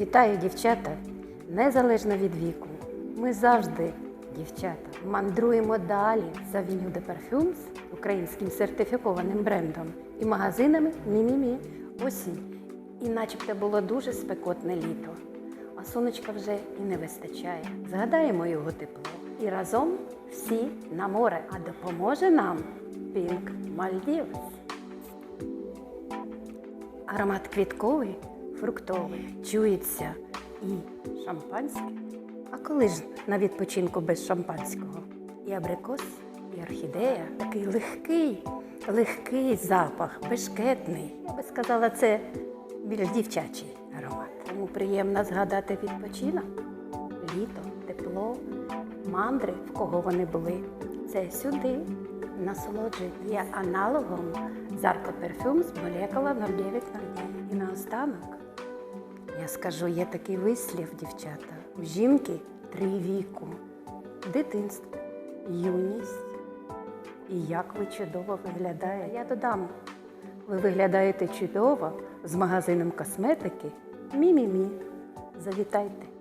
Вітаю, дівчата! Незалежно від віку. Ми завжди, дівчата, мандруємо далі за Venue de Parfums, українським сертифікованим брендом, і магазинами Мі-Мі-Мі. Осінь. І начебто було дуже спекотне літо. А сонечка вже і не вистачає. Згадаємо його тепло. І разом всі на море. А допоможе нам Pink Maldives. Аромат квітковий, фруктовий, чується і шампанське. А коли ж на відпочинку без шампанського? І абрикос, і орхідея такий легкий, легкий запах, бешкетний. Я би сказала, це більш дівчачий аромат. Тому приємно згадати відпочинок, літо, тепло, мандри, в кого вони були. Це сюди насолоджуйтесь. Є аналогом Перфюм з молекула 0909. І наостанок я скажу, є такий вислів, дівчата. У жінки три віку: дитинство, юність і як ви чудово виглядаєте. Я додам, ви виглядаєте чудово з магазином косметики Мі-Мі-Мі. Завітайте.